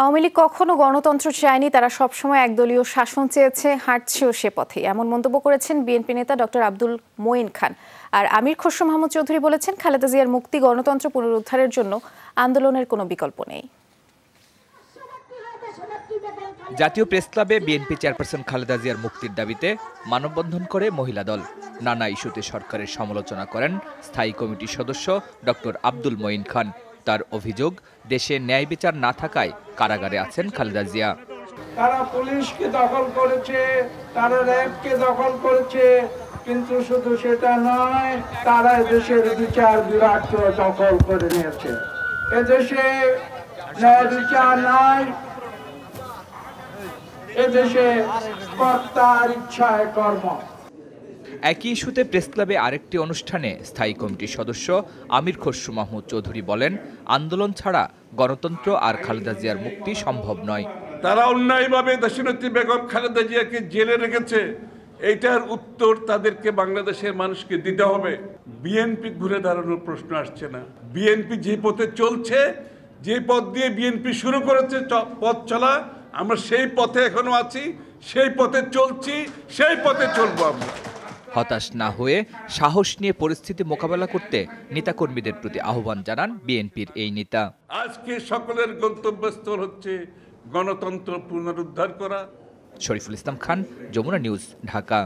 আওয়ামী লীগ কখনো গণতন্ত্র চায়নি, তারা সবসময় একদলীয় শাসন চেয়েছে, হাঁটছেও সে পথে। এমন মন্তব্য করেছেন বিএনপি নেতা ডক্টর আব্দুল মঈন খান। আর আমির খসরু মাহমুদ চৌধুরী বলেছেন, খালেদা জিয়ার মুক্তি গণতন্ত্র পুনরুদ্ধারের জন্য আন্দোলনের কোনো বিকল্প নেই। জাতীয় প্রেস ক্লাবে বিএনপি চেয়ারপারসন খালেদা জিয়ার মুক্তির দাবিতে মানববন্ধন করে মহিলা দল। নানা ইস্যুতে সরকারের সমালোচনা করেন স্থায়ী কমিটির সদস্য ডক্টর আব্দুল মঈন খান। তার অভিযোগ, দেশে ন্যায় বিচার না থাকায় কারাগারে আছেন খালেদা জিয়া। তারা পুলিশকে দখল করেছে, তারা র্যাবকে দখল করেছে, কিন্তু শুধু সেটা নয়, তারা দেশের বিচার বিভাগকে দখল করে নিয়েছে। এদেশে ন্যায় বিচার নাই, এদেশে কর্তার ইচ্ছায় কর্ম। একই ইস্যুতে প্রেস ক্লাবে আরেকটি অনুষ্ঠানে স্থায়ী কমিটির সদস্য আমির খসরু মাহমুদ চৌধুরী বলেন, আন্দোলন ছাড়া গণতন্ত্র আর খালেদা জিয়ার মুক্তি সম্ভব নয়। তারা অন্যায়ভাবে দেশনেত্রী বেগম খালেদা জিয়াকে জেলে রেখেছে। এইটার উত্তর তাদেরকে বাংলাদেশের মানুষকে দিতে হবে। বিএনপি ঘুরে দাঁড়ানোর প্রশ্ন আসছে না। বিএনপি যে পথে চলছে, যে পথ দিয়ে বিএনপি শুরু করেছে পথ চলা, আমরা সেই পথে এখনও আছি, সেই পথে চলছি, সেই পথে চলবো আমরা। হতাশ না হয়ে সাহস নিয়ে পরিস্থিতি মোকাবেলা করতে নেতাকর্মীদের প্রতি আহ্বান জানান বিএনপির এই নেতা। আজকে সকলের গন্তব্যস্থল হচ্ছে গণতন্ত্র পুনরুদ্ধার করা। শরীফুল ইসলাম খান যমুনা নিউজ ঢাকা।